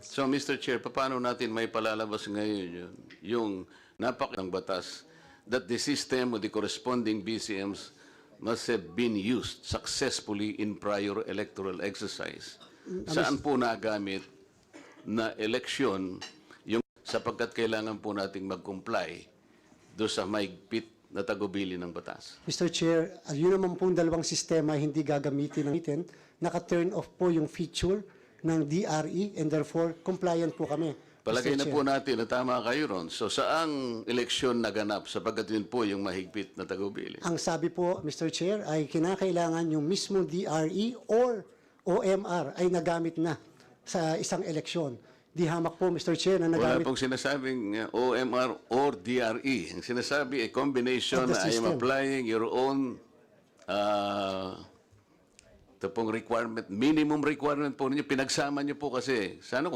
So, Mr. Chair, paano natin may palalabas ngayon yun, yung napakang batas that the system of the corresponding BCMs must have been used successfully in prior electoral exercise? Saan po nagamit na eleksyon yung sapagkat kailangan po nating mag-comply do sa maigpit na tagubili ng batas? Mr. Chair, ah, yun naman pong dalawang sistema hindi gagamitin ng itin. Naka-turn off po yung feature ng DRE and therefore compliant po kami. Palagay na po natin na tama kayo ron. So saang eleksyon naganap sapagkat yun po yung mahigpit na tagubili? Ang sabi po, Mr. Chair, ay kinakailangan yung mismo DRE or OMR ay nagamit na sa isang eleksyon. Di hamak po, Mr. Chair, na Wala nagamit pong sinasabing uh, OMR or DRE. Ang sinasabi, a combination Of the na I am system. applying your own uh, ito pong requirement, minimum requirement po ninyo, pinagsama niyo po kasi. Sana kung